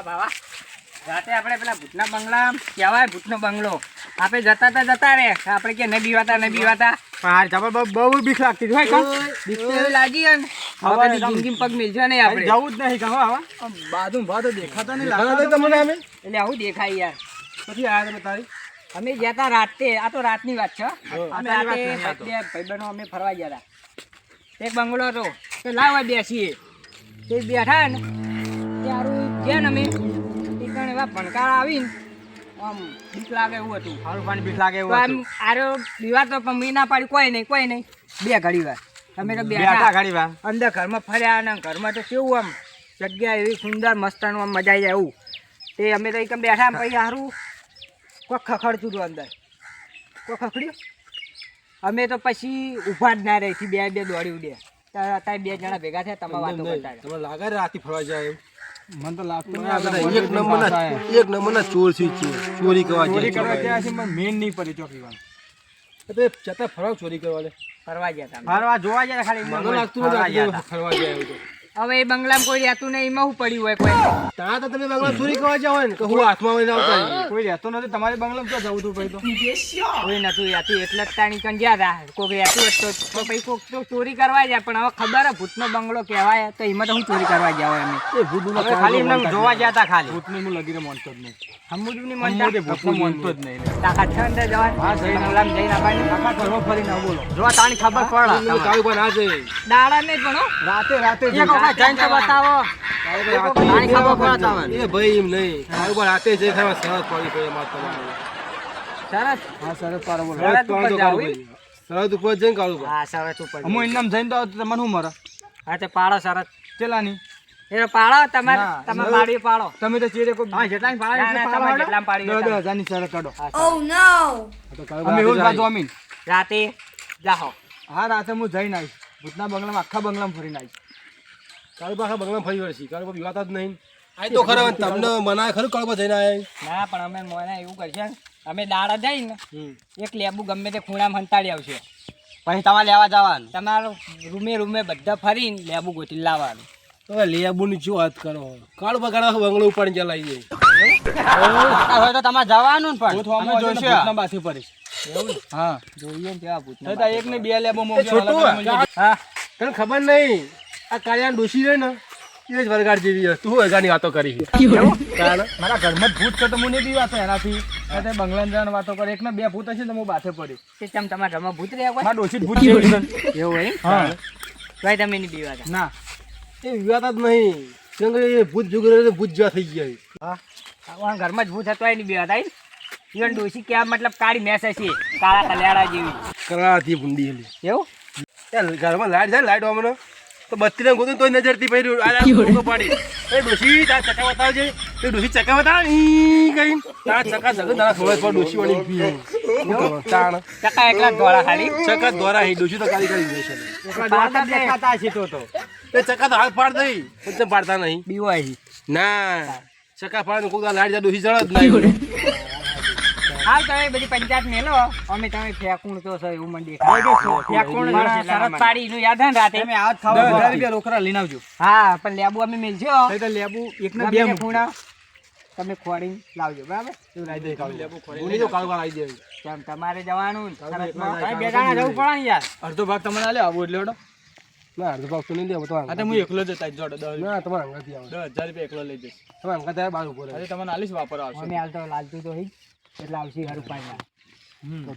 હા બાવા. રાતે આપણે પેલા ભૂતના બંગલા કહેવાય ભૂતનો બંગલો. આપણે જતા તા જતા રે. આપણે કે નહીં બીવાતા નહીં બીવાતા. હાર જબર બહુ- બીક લાગતી હતી હોય કોણ બીક તો એવી લાગી અને હવે કદી પગ મિલશે નહીં આપણે. જવું જ નહીં કહો હવે? બાજુ ભા તો દેખાતા નહીં લાગતા તમને અમે એટલે આવું દેખાય યાર. પછી આ તમે તારી. અમે ગયા હતા રાતે. આ તો રાતની વાત છે. અમે રાતે બે ભાઈબંધો અમે ફરવા ગયા હતા એક બંગલો હતો. તો લાવવા બેસીએ. તે બેઠા ને ત્યારું ગયા ને અમે. ટીકણ એવા ભણકાર આવીને આમ બીક લાગે એવું હતું. સારું પાણી બીક લાગે તો એવું આમ આરો દીવા તો પણ મેં ના પાડી કોઈ નહીં કોઈ નહીં. બે ઘડી વાર. અમે તો બેઠા. ઘડી વાર. અંદર ઘરમાં ફર્યા અને ઘરમાં તો કેવું આમ જગ્યા એવી સુંદર મસ્તનું આમ મજા આવી જાય એવું. તે અમે તો એક બેઠા પછી સારું કોઈ ખખડતું હતું અંદર. કોઈ ખખડ્યું? અમે તો પછી ઊભા જ ના રહી. બે બે દોડી ઉડ્યા. અત્યારે બે જણા ભેગા થયા તમારે વાતો કરતા. તમે લાગે રાતી ફરવા જાય મને તો લાગતું આ બધા એક નંબરના એક નંબરના ચોર છે ચોર ચોરી કરવા ચોરી કરવા ગયા છે પણ મેન નહીં પડી ચોકી વાર તો જતા ફરવા ચોરી કરવા લે ફરવા ગયા હતા ફરવા જોવા ગયા ખાલી. મને લાગતું ફરવા ગયા જાય એવું તો. હવે એ બંગલામાં કોઈ રહેતું નહીં એમાં હું પડ્યું હોય કોઈ ત્યાં તો તમે બંગલા ચોરી કરવા જાવ ને કે હું હાથમાં લઈને આવતા કોઈ રહેતો નથી તમારે બંગલામાં ક્યાં જવું તું ભાઈ તો? કોઈ નતું રહેતું એટલે જ તાણી કણ ગયા હતા. કોઈક રહેતું હોત તો તો પછી કોઈક તો ચોરી કરવા જાય પણ હવે ખબર હે ભૂતનો બંગલો કહેવાય તો એમાં તો હું ચોરી કરવા ગયા હોય અમે એ ખાલી એમને જોવા ગયા હતા ખાલી. ભૂતને હું લગીને માનતો જ નહીં હમુદની નહીં મનતા તે ભૂતને માનતો જ નહીં તાકાત છે અંદર જવાની? હા, જઈને બંગલામાં જઈને આવવાની આખા ઘરમાં ફરીને બોલો જો તાણી ખબર પડે કાળુ પણ જઈએ દાડા નહીં પણ રાતે રાતે જઈને તો બતાવો તાણી ખબર પડે તમને. એ ભાઈ એમ નહીં. કાળુ પણ રાતે જઈ ખાવા સરસ પડી ભાઈ અમારે તમારે સરસ? હા સરસ પાડો બોલો. સરસ સરસ ઉપર તો ભાઈ. સરસ ઉપર જઈને કાળુ ભાઈ. હા સરસ ઉપર હું એમ જઈને તો તમને શું મરે હા તે પાડો સરસ. ચેલાની? એ પાડો તમે તમે પાડી પાડો. તમે તો ચીરે કો હા જેટલા ના, ના, તમે જેટલા પાડી દસ એટલામાં. હજારની શરત કાઢો. ઓ કાળુ અમે ભાઈ એવું જ રાતે ખાધું અમીન રાતે જાહો હા રાતે હું જઈને આવીશ. ભૂતના બંગલામાં આખા બંગલામાં ફરીને આવીશ. કાળુ ભાઈ આખા બંગલામાં ફરી વળશી. કાળુ ભાઈ જ નહીં. આ તો ખરા તમને મનાય ખરું કાળુ જઈને આયા ના પણ અમે મોને એવું કરશે અમે દાડા જઈને એક લેબુ ગમે તે ખૂણામાં હંતાડી આવશે. પછી તમારે લેવા જવાનું? તમારો રૂમે રૂમે બધા ફરીને લેબુ ગોતી લાવવાનું. હવે લેબુની શું વાત કરો? કાળુ ભાઈ કાળા બંગલો જાય. હવે તો તમારે જવાનું પણ. અમે જોઈશું. બાથી પડીશ. હા. જોઈએ ને કેવા એક ને બે લેબો હા. તને ખબર નહીં? આ કાળિયા ડોસી રહે ને એ જ વરગાડ જેવી છે. તું વરગાડની વાતો કરી મારા ઘરમાં જ ભૂત છે તો હું નહીં બીવાતો એનાથી. આ તે વાતો કરે. એક ને બે ભૂત હશે ને તો હું બાથે પડી. કેમ ચમ તમારા ઘરમાં ભૂત રહ્યા મારા ડોશી ભૂત એવું હોય હા. ભાઈ તમે નહીં બીવાતા. ના. એ વિવાતા જ નહીં. કેમ કે ભૂત જુગરે ભૂત જેવા થઈ ગયા હા. ઘરમાં જ ભૂત હતો એની બીવાતા ઈ? ઈવન ડોસી કેવા મતલબ કાળી મેસ હશે કાળા કલ્યાણા જેવી. કરાતી ભૂંડી એલી. એવું? ઘરમાં લાઈટ જાય લાઈટ વાળો તો બત્તી ને ગોતું તોય નજરથી પહેર્યું આ ડોકો પાડી. એ ડોશી તાર ચકા બતાવજે તે ડોશી ચકા બતાવ? ઈ કઈ. તાર ચકા જગત તારા ખબર પર ડોશી વાળી પી તાણ. ચકા એકલા દોરા ખાલી. ચકા દ્વારા હી. ડોશી તો કાલી કરી જશે ચકા દેખાતા છે તો તો. તે ચકા તો હાથ પાડ દઈ. પણ પાડતા નહીં? બીવાય છે. ના. ચકા પાડ કુદા લાડ જા ડોશી જળ જ નહીં. હાલ તમે બધી પંચાયત મેલો. અમે તમે ફેકુણ તો સર એવું મને દેખાય. ફેંકુણ શરત પાડી નું યાદ હે ને રાતે? તમે આજ ખાવ ખાવા હજાર હજાર રૂપિયા રોકડા લઈને આવજો. હા પણ લેબુ અમે મેલજો. તો લેબુ એક ને બે ખૂણા. તમે ખોડી લાવજો બરાબર? એવું લાવી દે કાળું. ભૂલી તો કાળવા આવી જાય. કેમ તમારે જવાનું સરસ. બે જણા જવું પડે ને યાર અડધો ભાગ તમને આલે આવું એટલે ઓડો ના અડધો ભાગ તો નહીં દેવો તો તમારે હું એકલો જ જોડે દસ. ના તમારે અંગાથી આવે. રૂપિયા એકલો લઈ જઈશ. તમારે અંગા ત્યારે બાર ઉપર આજે તમને આલીશ વાપરવા આવશે. અમે હાલ તો લાલતું તો હઈ. એટલે આવશે હરું ઉપાય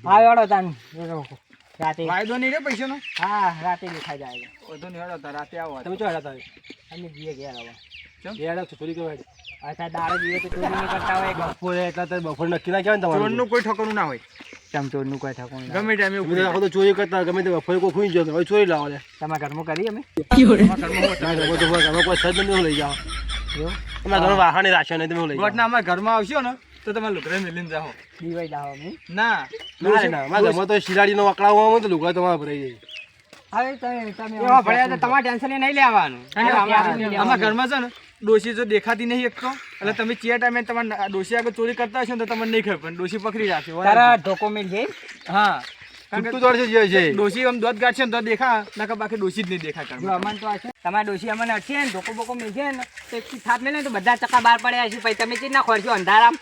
ના હેડો તાન. રાતે ફાયદો નહીં રે પૈસાનો? હા રાતે દેખાઈ જાય વધુ નહીં હડો રાતે આવો. તમે ચો હડતા અમે જઈએ ઘેર હેડા તો ચોરી કરવા અત્યારે દાડો જીવે તો ચોરી નહીં કરતા હોય બપોરે એટલે તો બપોર નક્કી ના કહેવાય ને તમારું. ચોરનું કોઈ ઠકાણું ના હોય. ચમ ચોરનું કોઈ થતું ગમે ટાઈમે તમે તો તો ચોરી કરતા ગમે તે બપોરે કોઈ ખૂઈ જતો હવે ચોરી લાવો લે. તમારા ઘરમાં કરી અમે? ઘરમાં કોઈ સજ નહીં લઈ જાઓ. એવું? તમારા ઘરમાં વાહન રાખ્યો નહીં તમે લઈ જાઓ. ઘરમાં આવશો ને તો તમારે લુગડા મેલીને જાઓ. દીવાઈ જાઓ અમે. ના. ના ના મારા ઘરમાં તો શિરાડીનો વકડાવવામાં તો લુગડા તમારે ભરાઈ જાય. હવે તમે તમે એવા ભર્યા તો તમારે ટેન્શન નહીં લેવાનું. અમારા ઘરમાં છે ને ડોશી જો દેખાતી નહીં એક તો. એટલે તમે ચિયા ટાઈમે તમારે ડોશી આગળ ચોરી કરતા હશો ને તો તમને નહીં ખબર પણ ડોશી પકડી રાખશે તારા ઢોકો મેલ છે. હા. ડોશી આમ દોધ કાઢશે ને તો દેખા નકર બાકી ડોશી જ નહીં જો ઘરમાં. અમન તો હશે તમારા ડોશી અમને અડશે ને ધોકો બોકો મેળશે ને તો એક થાપ મેલે તો બધા ચક્કા બહાર પડ્યા છે. પછી તમે ચીજ ના ખોરશો અંધારામ.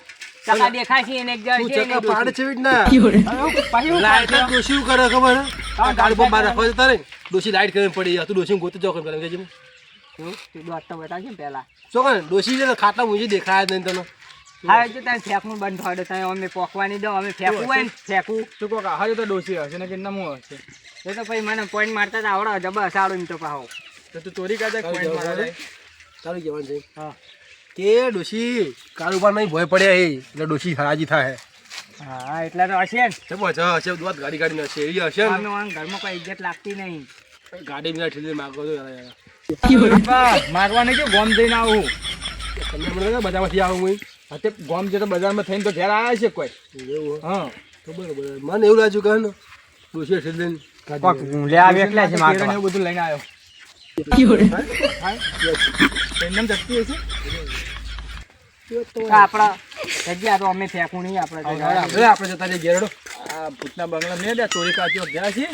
ચક્કા દેખાય છે એને એક છે ને ચક્કા છે વીટના. પાછી લાઈટ કાઢતો? શું કરે ખબર આ ગાડી પર બહાર રાખવા જતા રહે ને, લાઈટ કરીને પડી જાય. તું ડોશીને ગોતી જાઓ કરે એમ કહેજે તું દોત તો બતાવજે પહેલા શું કરે? ડોશી છે ખાટલા મૂંઝી દેખાય જ નહીં તને. હા જો તમે ફેંકવું બંધ થયો તમે અમે પોકવાની દઉં અમે ફેંકવું હોય ને ફેંકવું તું કોક હારું તો ડોશી હશે ને કે નમો હશે એ તો પછી મને પોઈન્ટ મારતા આવડે જબર સારું એમ તો પાહો તો તું ચોરી કાઢે મારા. તારું જવાનું છે. હા કે ડોશી કારોબાર નહીં ભય પડ્યા એ એટલે ડોશી હરાજી થાય હા એટલે તો હશે ને છે બસ હશે દોત ગાડી ગાડી હશે એ હશે ને? ઘરમાં કોઈ ઇજ્જત લાગતી નહીં. ગાડી બિના ઠેલી માગો તો યાર, મારવા નહીં કે ગોમ જઈને આવું? તમને મને બધામાંથી આવું હું હા ગોમ જે તો બજારમાં થઈને તો ઘેર આવ્યા છે કોઈ? એવું? હે? તો બરોબર. મને એવું લાગ્યું કે ને ડોશી ઠેલી લે આવે એકલા છે કેળા બધું લઈને આવ્યો. એમ જતી હશે? આપડા જગ્યા તો અમે નહીં આપણે આપણે જતા રહીએ ઘેર હેડો. આ ભૂતના બંગલા મેં દે ચોરી કાચો ગયા છીએ.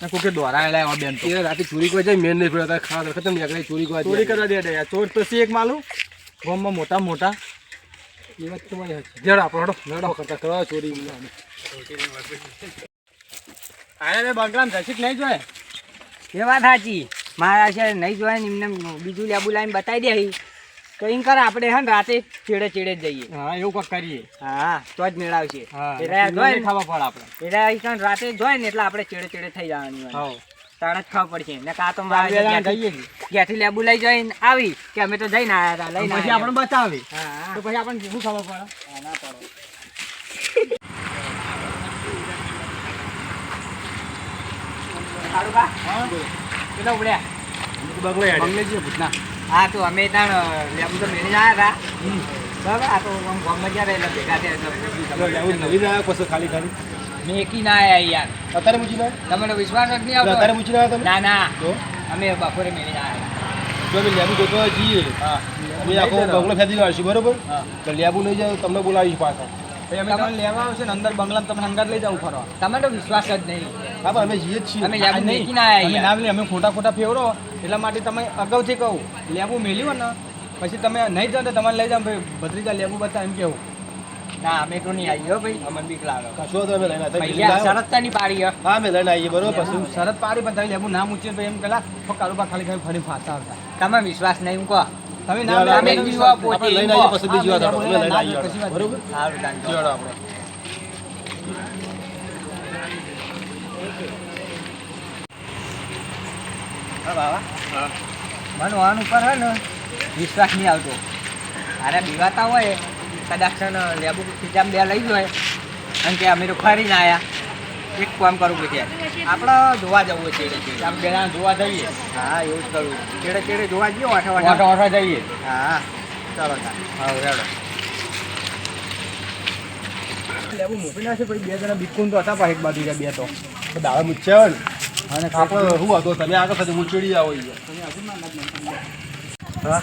ને કોકે દોરાયેલા એવા બેન તો. રાતે ચોરી કોઈ જાય મેન નહીં પડ્યા ખાવા ખતમ આગળ ચોરી કોઈ ચોરી કરવા દે યાર ચોર તો છે એક માલું ગામમાં મોટા મોટા. એ વાત આપણો કરતા કરવા ચોરી આયા બંગલામાં જશીક નહીં જોયે? એ વાત સાચી. મારા છે નહીં જોવાય ને એમને બીજું લેબુ લાવીને બતાવી દે એમ કરે આપણે હે ને રાતે ચેડે ચેડે જઈએ. હા એવું કંઈક કરીએ. હા તો જ મેળાવશે. એટલે જોઈ ખાવા પડે આપણે. એટલે અહીં રાતે જોઈ ને એટલે આપણે ચેડે ચેડે થઈ જવાની હોય. તાણે જ ખાવા પડશે. ને કાં તો. ઘેરથી લેબુ લઈ જઈને આવી કે અમે તો જઈને આયા હતા લઈને પછી આપણે બતાવી. તો પછી આપણને શું ખબર પડે? ના પડે. સારું બા? કેટલા યાર બંગલે ભૂતના હા તો અમે ત્યાં લેબુ તો મેળીને આવ્યા હતા. બરાબર આ તો ગામમાં હતા એટલે ભેગા થયા એટલે ખાલી ખાલી? મેકી ના આવ્યા યાર. અત્યારે પૂછી લો તમને વિશ્વાસ જ નહીં આવતો? અત્યારે પૂછી લો ના ના. અમે બપોરે મેળીને આવ્યા જો અમે લેબુ ગોતવા જઈએ. હા. અમે આખો બંગલો ફેંકી આવશું બરોબર? તો લેબુ નહીં જાય તમને બોલાવીશ પાછા. પછી અમે તમને લેવા આવશે ને અંદર બંગલામાં તમને હંગાત લઈ જાવ ફરવા. તમે તો વિશ્વાસ જ નહીં. હા અમે જઈએ જ છીએ. અમે લેબુ નહીં. અમે ના લે અમે ખોટા ખોટા ફેવરો એટલા માટે તમે અગાઉથી કહું લેબુ મેલ્યું ને પછી તમે નહીં જાઓ તો તમારે લઈ જાઓ ભાઈ ભત્રીજા લેબુ બતા એમ કેવું. ના અમે તો નહીં આવીએ ભાઈ. અમને બીક લાગે. કશો તો અમે લઈને આવતા શરતની પાડી હા. અમે લઈને આવીએ બરોબર પછી શરત પાડી પણ તમે લેવું નામ મૂકીએ ભાઈ એમ પેલા કારોબાર ખાલી ખાલી ફરી ફાંસા હતા તમે વિશ્વાસ નહીં હું કહો. તમે ના, ના અમે લે, બીજી વિશ્વાસ વાર આપણે લઈને આવીએ પછી બીજી વાત આપણે લઈને ના, આવીએ. પછી વાત બરોબર સારું તાન જોડો આપણે હા બાબા મને વાન ઉપર હે ને વિશ્વાસ નહીં આવતો. અરે બીવાતા હોય કદાચ લેબુ ખીચામ બે લઈ જાય અને કે અમે તો ફરીને આયા. એક કામ કરવું કે આપણે જોવા જવું છે ચેડે ચેડે આમ પેલા જોવા જઈએ. હા એવું જ કરવું. ચેડે ચેડે જોવા જઈએ વાઠા વાટા વાઠા વાટા જઈએ. હા ચાલો હા રેડો મૂકી નાખે પછી બે જણા બિકુન તો હતા પાછી એક બાજુ ગયા બે તો. દાળ મૂચ્યા ને. અને આપણે શું હતો? તમે આગળ સાથે આવો. હા?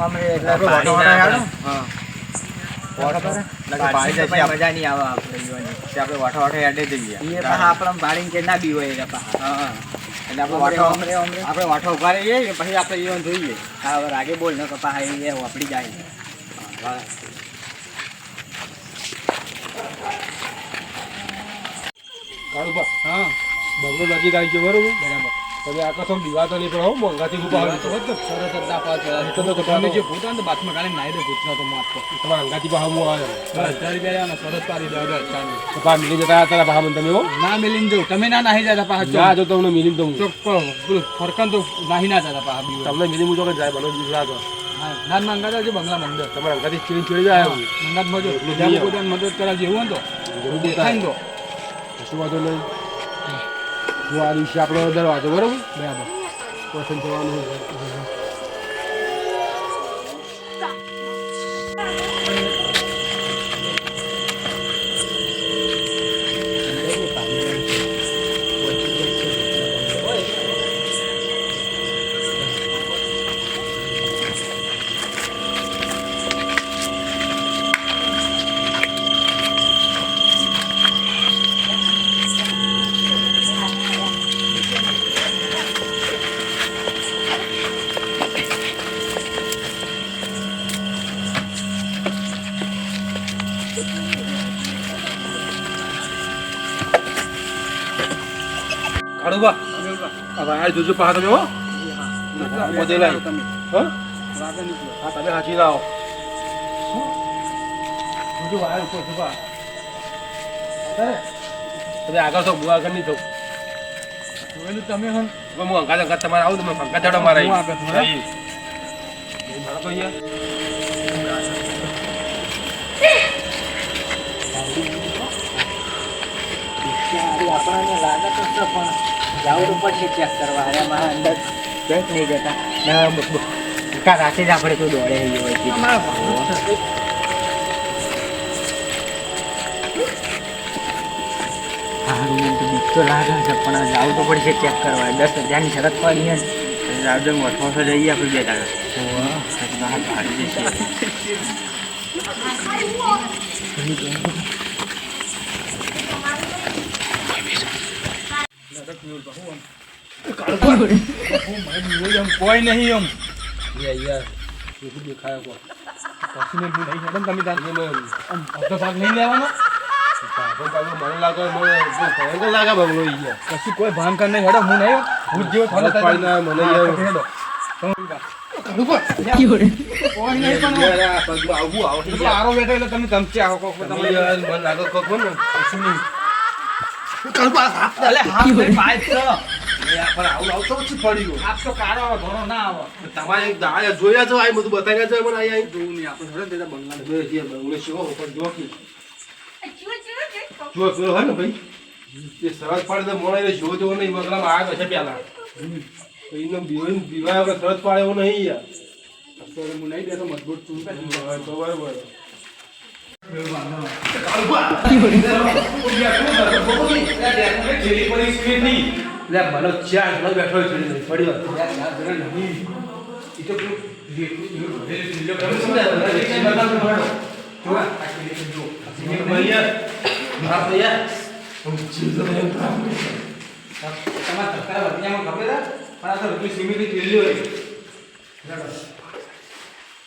અમે એટલે આપણે વાટા યાર. હા. આપણે. મજા નહીં આવે આપણે આપણે વાટા વાટા યાડે જઈએ. એ પાછા કે ના બી હોય પાછા. હા એટલે આપણે ઓમરે. આપણે વાટો ઊભા રહીએ ને પછી આપણે ઈવન જોઈએ. હા હવે રાગે બોલ ને કપા એ વાપરી જાય હા બંગલો નજીક આવી ગયો બરોબર? બરાબર. તમે આખા સમ દીવાતો નહીં પણ હું મોંઘાથી ઊભા હોય તો જ છે. તો તો તમે જે ભૂત ને તો બાથમાં કાલે નાહી દે ભૂતનો તો તો. અંગાથી હું આવે હજાર રૂપિયા લેવાના, સરસ પાડી દે. તો મિલી જતા હતા મને તમે હો. ના મિલીને જવું તમે ના નાહી જતા પાછા ના જો તમને મિલી તો હું. ફરકન તો નાહી ના જતા પાછા. તમને મિલી કે જાય બનો દીકરા તો. ના મંગા તો બંગલા મંદિર તમારા અંગાથી ચીડી ચીડી જાય. મંગાત મજો મદદ કરાવ જેવું તો. દેખાય તો. કશું વાંધો નહીં. જો આ દિવસે આપણો દરવાજો બરોબર? બરાબર. પસંદ થવાનું હોય. કાળુબા હવે આ જોજો તમે હો. બધે લાઈ હા? હા તમે ના આવો જોજો વાયર ઉપર છે બા તમે આગળ તો નહીં થઉં તમે હમ હું અંગાત અંગાત તમારે આવું તમે પંખા ચડો મારે? મારો તો અહીંયા. આપણને લાગે તો પણ. જવું તો પડશે ચેક કરવા. અરે મારા અંદર ચેક નહીં જતા ના બ- બ- કા રાતે જ આપણે તો દોડે હોય સારું એમ તો બીક તો લાગે છે પણ જવું તો પડશે ચેક કરવા. દસ હજારની શરત પડી છે રાવડંગ જઈએ આપણે બે ભાડી જશે કોઈ નહીં એમ યાર દેખાય પછીને હું નહીં હેડો ને તમે તાર આમ અડધો ભાગ નહીં લેવાનો મને લાગે ભયંકર લાગે બંગલો ઈ કશું કોઈ ભાન કર નહીં હેડો હું નહીં હું જેવો મને પાડી ના, મને હેડો પગમાં આવું આવે. આરો બેઠો એટલે તમે ધમકી આવો કોક તમે તમે મને લાગે કોક ને. કશું નહીં કાળુબા, હાફ અલે હાથ નહીં પાઇપ છે પણ આવું આવું તો પછી પડી ગયો. હાથ તો આવે ઘણો ના આવે તમારે દાડા જોયા છો આ બધું બતાવ્યા છો પણ અહીંયા જોવું નહીં આપણે હેડો તેના બંગલા તમે જે બંગલો હો, પણ જો કે જો પેલો હોય ને ભાઈ એ સરસ પાડે તો મોણે જો જો નહીં મગલામાં આગ હશે પેલા એનો બીવાય બીવાય સરસ પાડે એવું નહીં યાર અત્યારે હું નહીં દેતો મજબૂત છું બરાબર લે મને ચાર જણા બેઠો છે પડી વાત તમારા ધક્કા વતિયામાં ખબર? પણ આ તો રૂપિયા સીમીથી કિલ્લી હોય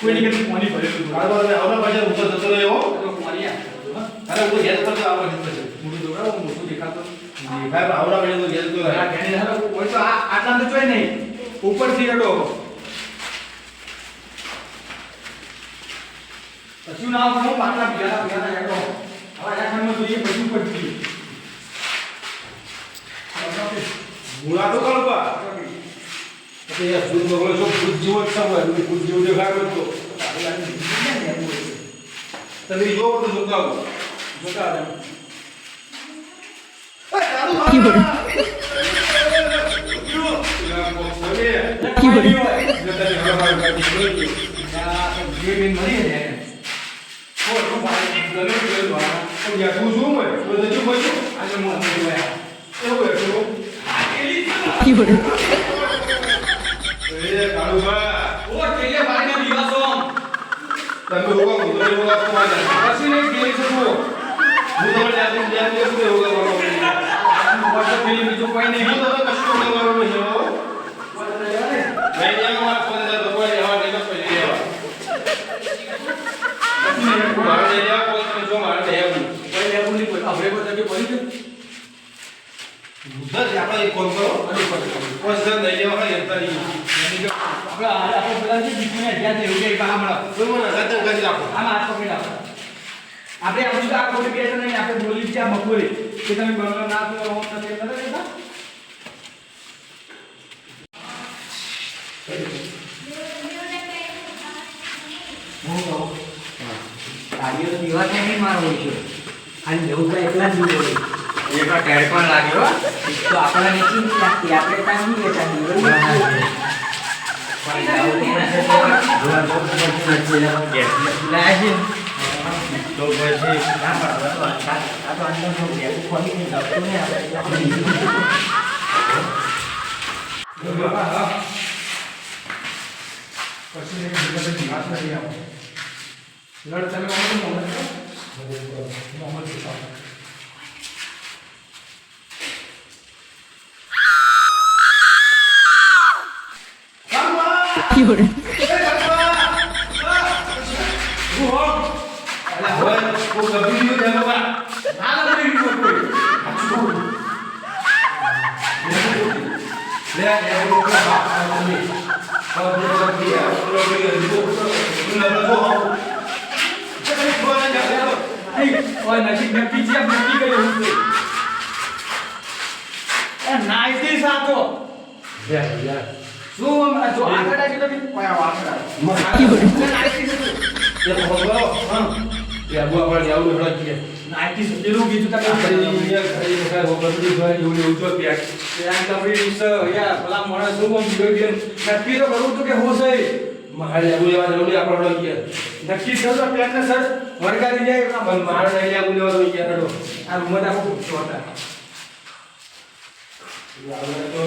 કઈ તો આવડી પર તો તો નહીં કે પાણી ભરે તું કાળો ને આવના પાછળ ઉપર જતો રહ્યો તો અરે હું યાદ કરતો આવવા છે મોટું ડોરા મોટું દેખાતો. ભાઈ આવના પાછળ તો યાદ કરતો આ ઘેરી હાલો કોઈ તો આ આટલા તો જોઈ નહીં. ઉપરથી રડો. પછી ના હું પાટલા પીલા પીલા હેડો. હવે આ ખાનમાં જોઈએ પછી ઉપર જઈએ તો કાળો એટલે યાર ભૂત બગડો છો ભૂત જેવો જ સમય તમે ભૂત જેવું દેખાડો તો. તમે જોવો તો જોતા જઈએ કાળુબા ઓ જઈએ તો પછી નહીં ગેરી મારે મારે લેવું કોઈ લેવું ગયું મુદ્દા આપણે કોલ કરો. અને કોલ કરો. કોઈ જણ નહીં લેવા આપણે આ- પેલા જે બીજું ને એવું કે કામ મળે કોઈ મને રાખો આપણે આ બધું આ જણ નહીં આપણે બોલી ત્યાં બપોરે કે તમે બંગલો ના તો છે જવું તો એકલા પણ લાગ્યો. તો આપણને નથી લાગતી આપણે લડ તમે ઓમ મોહમ્મદ છો? Mohammad 有人。Olha, a gente vai pedir a pica de você. É nice, hein, Sato? Yeah, yeah. શું જો આગળ આવી તો કોઈ આગળ. એ ભગવો હા. એ અબુ આપણે જાવું રડો છે. નાકી સુકેલું ગીત તમે કરી યાર કરી વખત રોબડી ભાઈ એવું એવું તો પ્યાક ત્યાં કપડી ઉસ યાર ભલા મોણા શું આમ વિડિયો ગેમ નક્કી તો કરું તો કે હું છે? મારે અબુ લેવા જરૂરી આપણે રડો ગયા. નક્કી થયો તો પ્યાક ને સર. વરગાડી જાય પણ મારે નહીં અબુ લેવા દો ગયા રડો. આ રૂમમાં આખો છોટા યાર તો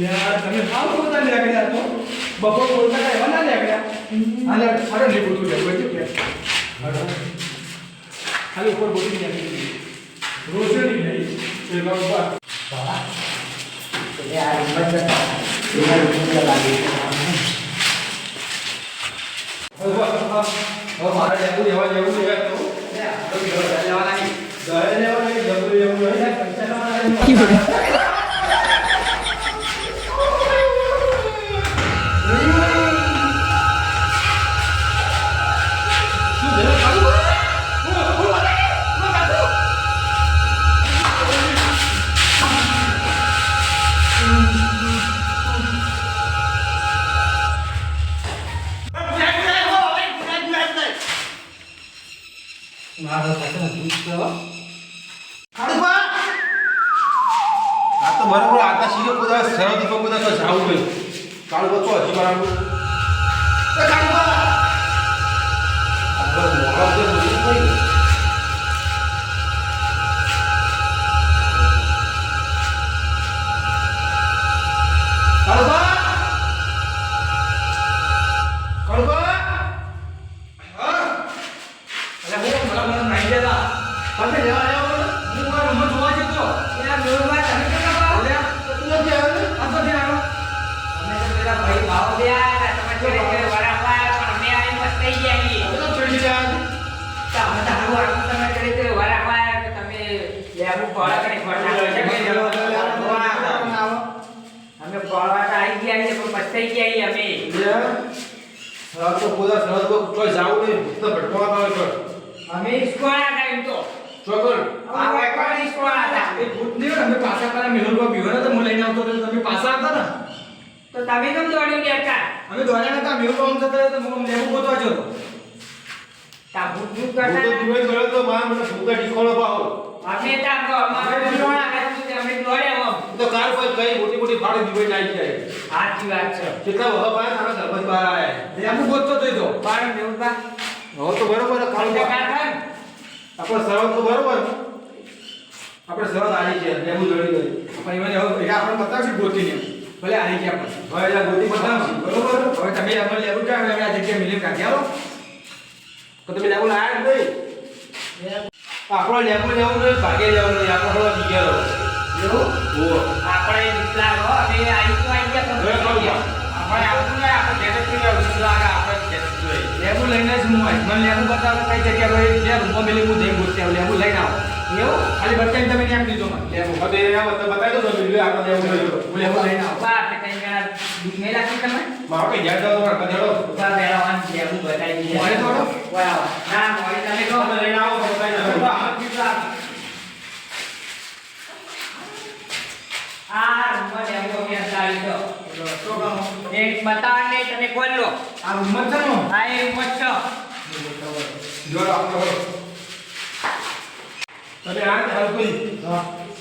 યાર તમે હાલ બોલતા લાગ્યા તો બપોર બોલતા એવા ના લાગ્યા હાલે હાડો લીધું તું લેવું છે ખાલી ઉપર બોલી નાખી રોશની નહીં એ બાબા હવે હવે મારે લેવું લેવા જેવું છે તો. લેવા નહીં ઘરે લેવા નહીં જબરું લેવું નહીં પૈસા લેવાના ભાઈ કાળુ બચો હજી મારા કાળુ બા મોડા છીએ, થઈ ગયા અમે. સરહદ તો કુદા સરહદ પર કોઈ જાવું નહીં ભૂતના ભટકવા આવે કર અમે ઈસ્કોળા હતા એમ તો. ચોકર આ વેપારી ઈસ્કોળા હતા. એ ભૂત નહીં અમે પાછા પેલા મેહુલમાં બીવાના તો હું લઈને આવતો હતો તમે પાછા આવતા ને તો તમે કેમ દોડ્યું લેતા? અમે દોડ્યા નતા મેહુલ આમ જતા હતા, તો હું લેવું ગોતવા જતો તા ભૂત ભૂત કરતા તો હતા. દિવાળી ગયો તો મારા મને ભૂતા ઠીકોણો પાવો અમે તા તો અમારે ઈસ્કોળા હતા, અમે દોડ્યા. તો કાર પર કઈ મોટી મોટી ફાડી દિવાળી નાખી જાય સાચી વાત છે. કેટલા વખત પાયા તારા સરપંચ બહાર આયા. લેબુ ગોતતો તો એ તો મેહુલભા. હવે તો બરોબર કામ તમને થાય? આપણે સરહદ તો બરોબર. આપણે સરહદ આવી છે લેબુ જોડી ગઈ. પણ એમને હવે એ આપણે બતાવશું ગોતીને. ભલે આવી ગયા પણ. હવે એટલે ગોતી બતાવશું. બરોબર? હવે તમે અમને લેવું ક્યાં હવે આ જગ્યાએ મિલી કાઢી આવો તો તમે લેબુ લાયા જ નહીં. આપણો લેવું લેવું નહીં ભાગે લેવું નહીં આપણો થોડો જીગેલો એવું? ઓહો આપણે વિકલાંગ હો, અને આઈ તો આઈ ગયા. આપણે આવતું નહીં આપણે જેને જોઈએ વિશ્વાસ આપણે જેને જોઈએ. લેબુ લઈને જ હું મને બતાવે બતાવો કઈ જગ્યા ભાઈ જે રૂમો મેલી હું જઈને ગોતી આવું લેબુ લઈને આવો. એવું? ખાલી બતાવીને તમે ત્યાં દીધો મને લેવો હવે એ આ બધા બતાવી દો તમે આપણે લેવો હું લેબુ લઈને આવો બા આપણે કઈ ગણા દૂધ નહીં લાગતું તમને? મારો કઈ યાદ જાવ પણ કદેડો ઊભા પહેલા વાન લેવું બતાઈ દઈએ. મોડે થોડો? બરાબર. ના, મોડે તમે કહો. તમે લઈને આવો તો બતાવી દો બા હાથ પીછા. આ રૂમમાં લેવું અમે અંધારી દો. એક બતાવો ને તમે ખોલ લો. આ રૂમમાં જ છે આ રૂમ જ છે. જોડો આપણે તમે આ હાલ કોઈ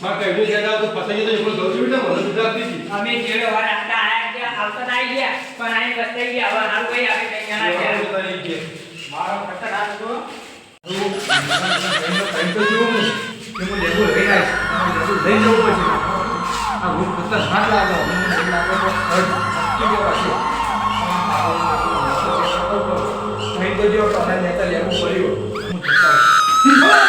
માં કઈ યાદ તો પતંગ તો એકલો ગૌરી બેટા મને ગુજરાતી હતી અમે જેડો વાર આતા આયા ગયા, આવતા આવી આઈ ગયા. પણ આય બતાઈ ગયા. હવે હાલ કોઈ આવે કઈ ના છે. મારો ખતર. એમ તો લેવું ને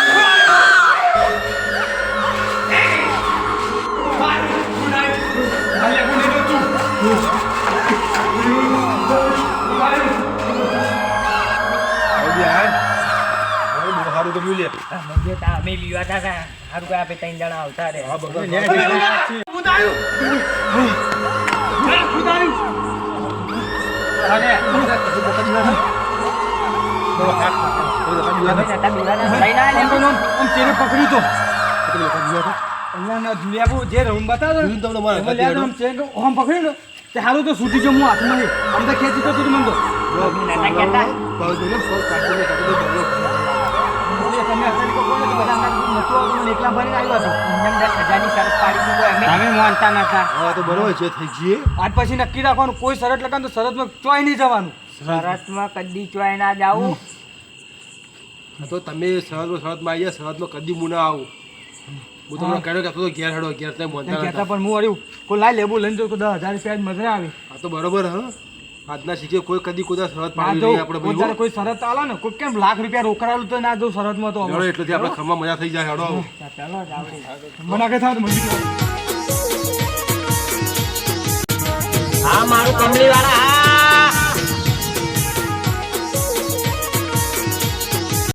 અમે વિવાતા હતા હારું કઈ આપણે ત્રણ જણા આવતા રે. પકડ્યું તો લેબુ જે ને ને હું હાથમાં આમ તો ખેંચી તો તું મને તો એકલા ભરીને આવ્યો હતો તમે માનતા નતા. હા તો બરોબર છે થઈ જઈએ. આજ પછી નક્કી રાખવાનું કોઈ શરત લગાવ તો શરતમાં ચોય નહીં જવાનું. શરતમાં કદી ચોય ના જાવું. તો તમે સરહદમાં સરહદમાં આવી ગયા સરહદમાં કદી હું ના આવું. હું તમને કહ્યું કે તો ઘેર હેડો તમે પણ હું કોઈ લાઈ લેબુ લઈને જો દસ હજાર રૂપિયા મજા આવી. આ તો બરોબર હા. આજના શીખે કોઈ કદી કોઈ સરહદ પાડી નહીં આપણે કોઈ ભાઈ કોઈ શરત આલે ને કોઈ કેમ લાખ રૂપિયા રોકડાલું તો ના જવું શરતમાં તો હેડો એટલેથી આપણે ખમા મજા થઈ જાય હેડો ચાલો જ આવડી. મને કે થાય તો મને હા મારું કમલી વાળા